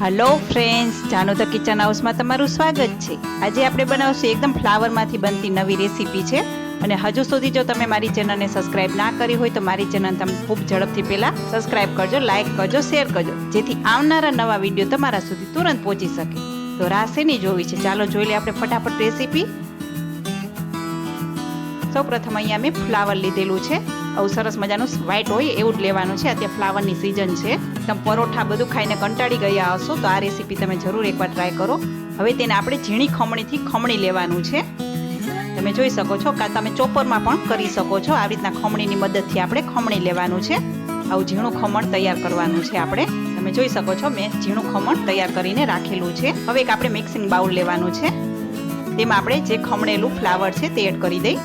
Hello friends જાનો the kitchen હાઉસમાં તમારું સ્વાગત છે. આજે આપણે બનાવશું એકદમ ફ્લાવરમાંથી બનતી નવી રેસીપી છે. અને હજુ સુધી જો તમે મારી ચેનલને સબસ્ક્રાઇબ ના કરી હોય તો મારી ચેનલ તમે ખૂબ ઝડપથી પહેલાં સબસ્ક્રાઇબ કરજો, લાઇક કરજો, શેર કરજો, જેથી આવનારા નવા વીડિયો તમારા સુધી તુરંત પહોંચી શકે. તો રાહ શેની જોવી છે? ચાલો જોઈ લઈએ આપણે ફટાફટ રેસીપી. સૌ પ્રથમ અહીંયા મેં ફ્લાવર લીધેલું છે. આવું સરસ મજાનું વ્હાઈટ હોય એવું જ લેવાનું છે. અત્યારે ફ્લાવરની સિઝન છે. તમે પરોઠા બધું ખાઈને કંટાળી ગયા હશો તો આ રેસીપી તમે જરૂર એકવાર ટ્રાય કરો. હવે તેને આપણે ઝીણી ખમણીથી ખમણી લેવાનું છે. તમે જોઈ શકો છો કાં તમે ચોપરમાં પણ કરી શકો છો. આવી રીતના ખમણીની મદદથી આપણે ખમણી લેવાનું છે. આવું ઝીણું ખમણ તૈયાર કરવાનું છે આપણે. તમે જોઈ શકો છો મેં ઝીણું ખમણ તૈયાર કરીને રાખેલું છે. હવે એક આપણે મિક્સિંગ બાઉલ લેવાનું છે. તેમાં આપણે જે ખમણેલું ફ્લાવર છે તે એડ કરી દઈ.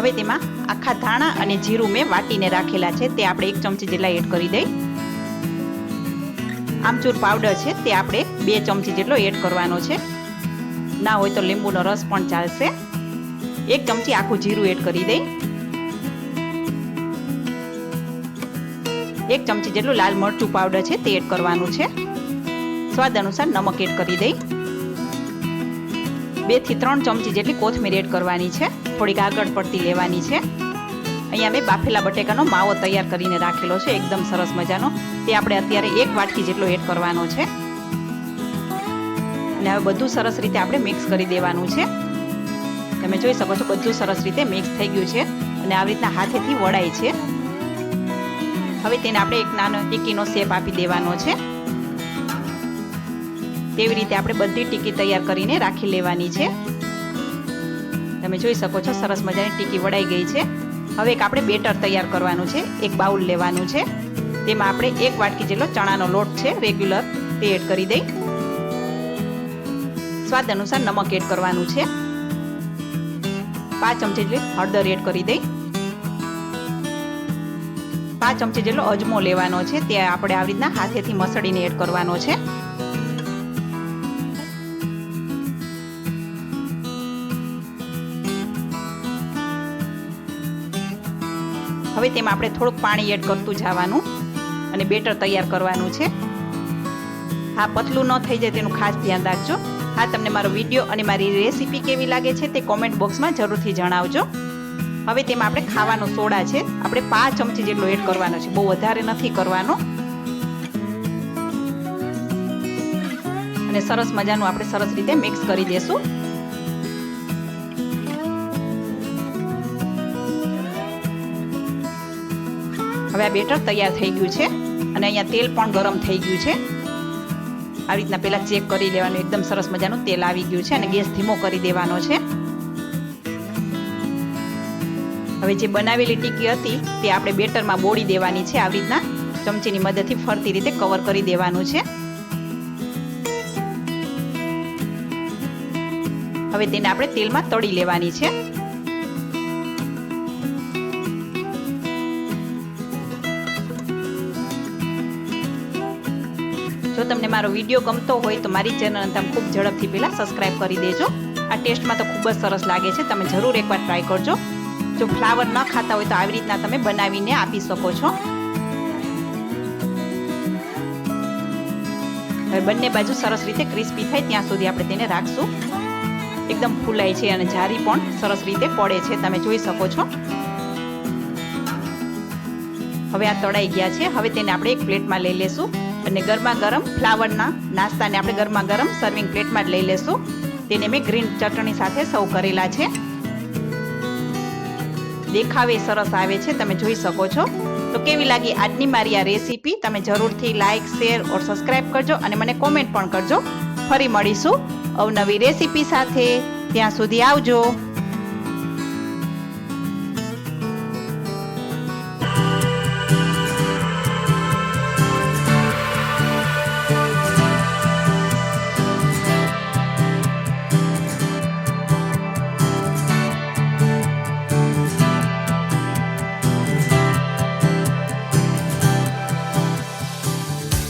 હવે તેમાં આખા ધાણા અને જીરું મેં વાટીને રાખેલા છે. તે આપણે એક ચમચી જેટલા એડ કરી દઈ. આમચૂર પાવડર છે તે આપણે બે ચમચી જેટલો એડ કરવાનો છે. ના હોય તો લીંબુનો રસ પણ ચાલશે. એક ચમચી આખું જીરું એડ કરી દઈ. એક ચમચી જેટલું લાલ મરચું પાવડર છે તે એડ કરવાનું છે. સ્વાદ અનુસાર નમક એડ કરી દઈ. બેથી ત્રણ ચમચી જેટલી કોથમીર એડ કરવાની છે. થોડીક આગળ પડતી લેવાની છે. અહીંયા મેં બાફેલા બટેકાનો માવો તૈયાર કરીને રાખેલો છે, એકદમ સરસ મજાનો. તે આપણે અત્યારે એક વાટકી જેટલો એડ કરવાનો છે. અને હવે બધું સરસ રીતે આપણે મિક્સ કરી દેવાનું છે. તમે જોઈ શકો છો બધું સરસ રીતે મિક્સ થઈ ગયું છે અને આવી રીતના હાથેથી વળાય છે. હવે તેને આપણે એક નાનો ટીકીનો શેપ આપી દેવાનો છે. તેવી રીતે આપણે બધી ટીકી તૈયાર કરીને રાખી લેવાની છે. તમે જોઈ શકો છો, સરસ મજાની ટીકી વડાઈ ગઈ છે. હવે એક આપણે બેટર તૈયાર કરવાનું છે, એક બાઉલ લેવાનું છે. તેમાં આપણે એક વાટકી જેટલો ચણાનો લોટ છે, રેગ્યુલર તે એડ કરી દઈ. સ્વાદ અનુસાર નમક એડ કરવાનું છે. પાંચ ચમચી જેટલી હળદર એડ કરી દઈ. પાંચ ચમચી જેટલો અજમો લેવાનો છે, તે આપણે આવી રીતના હાથેથી મસળીને એડ કરવાનો છે. હવે તેમાં આપણે થોડુંક પાણી એડ કરતું જવાનું અને બેટર તૈયાર કરવાનું છે. હા, પતલું ન થઈ જાય તેનું ખાસ ધ્યાન રાખજો. હા, તમને મારો વીડિયો અને મારી રેસીપી કેવી લાગે છે તે કોમેન્ટ બોક્સમાં જરૂરથી જણાવજો. હવે તેમાં આપણે ખાવાનો સોડા છે. આપણે પાંચ ચમચી જેટલો એડ કરવાનો છે. બહુ વધારે નથી કરવાનો. અને સરસ મજાનું આપણે સરસ રીતે મિક્સ કરી દેશું. હવે આ બેટર તૈયાર થઈ ગયું છે અને અહીંયા તેલ પણ ગરમ થઈ ગયું છે. આવી રીતના પહેલાં ચેક કરી લેવાનું, એકદમ સરસ મજાનું તેલ આવી ગયું છે અને ગેસ ધીમો કરી દેવાનો છે. હવે જે બનાવેલી ટીકી હતી તે આપણે બેટરમાં બોળી દેવાની છે. આવી રીતના ચમચીની મદદથી ફરતી રીતે કવર કરી દેવાનું છે. હવે તેને આપણે તેલમાં તળી લેવાની છે. જો તમને મારો વીડિયો ગમતો હોય તો મારી ચેનલને તમે ખૂબ ઝડપથી પહેલાં સબસ્ક્રાઈબ કરી દેજો. આ ટેસ્ટમાં તો ખૂબ જ સરસ લાગે છે. તમે જરૂર એકવાર ટ્રાય કરજો. જો ફ્લાવર ન ખાતા હોય તો આવી રીતના તમે બનાવીને આપી શકો છો. હવે બંને બાજુ સરસ રીતે ક્રિસ્પી થાય ત્યાં સુધી આપણે તેને રાખશું. એકદમ ફૂલાય છે અને જારી પણ સરસ રીતે પડે છે. તમે જોઈ શકો છો. હવે આ તળાઈ ગયા છે. હવે તેને આપણે એક પ્લેટમાં લઈ લેશું. અને ગરમા ગરમ ફ્લાવરના નાસ્તાને આપણે ગરમા ગરમ સર્વિંગ પ્લેટમાં જ લઈ લેશું. તેને મેં ગ્રીન ચટણી સાથે સર્વ કરેલા છે. દેખાવે સરસ આવે છે, તમે જોઈ શકો છો. તો કેવી લાગી આજની મારી આ રેસીપી? તમે જરૂરથી લાઇક શેર ઓર સબસ્ક્રાઇબ કરજો અને મને કોમેન્ટ પણ કરજો. ફરી મળીશું અવનવી રેસીપી સાથે. ત્યાં સુધી આવજો.